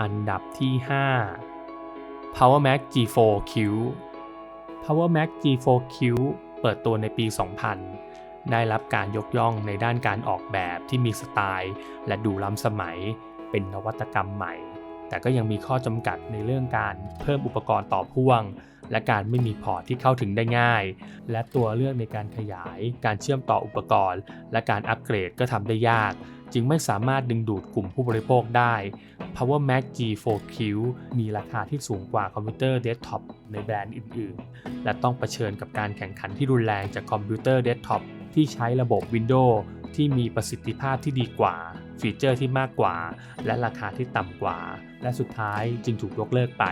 อันดับที่ 5 Power Mac G4 Q Power Mac G4 Q เปิดตัวในปี 2000 ได้รับการยกย่องในด้านการออกแบบที่มีสไตล์ และดูล้ำสมัย เป็นนวัตกรรมใหม่ แต่ก็ยังมีข้อจำกัดในเรื่องการเพิ่มอุปกรณ์ต่อพ่วง และการไม่มีพอร์ตที่เข้าถึงได้ง่าย และตัวเลือกในการขยาย การเชื่อมต่ออุปกรณ์ และการอัปเกรดก็ทำได้ยาก จึงไม่สามารถดึงดูดกลุ่มผู้บริโภคได้ Power Mac G4Q มีราคาที่สูงกว่าคอมพิวเตอร์เดสก์ท็อปในแบรนด์อื่น ๆ และต้องเผชิญกับการแข่งขันที่รุนแรงจากคอมพิวเตอร์เดสก์ท็อปที่ใช้ระบบ Windows ที่มีประสิทธิภาพที่ดีกว่า ฟีเจอร์ที่มากกว่า และราคาที่ต่ำกว่า และสุดท้ายจึงถูกยกเลิกไป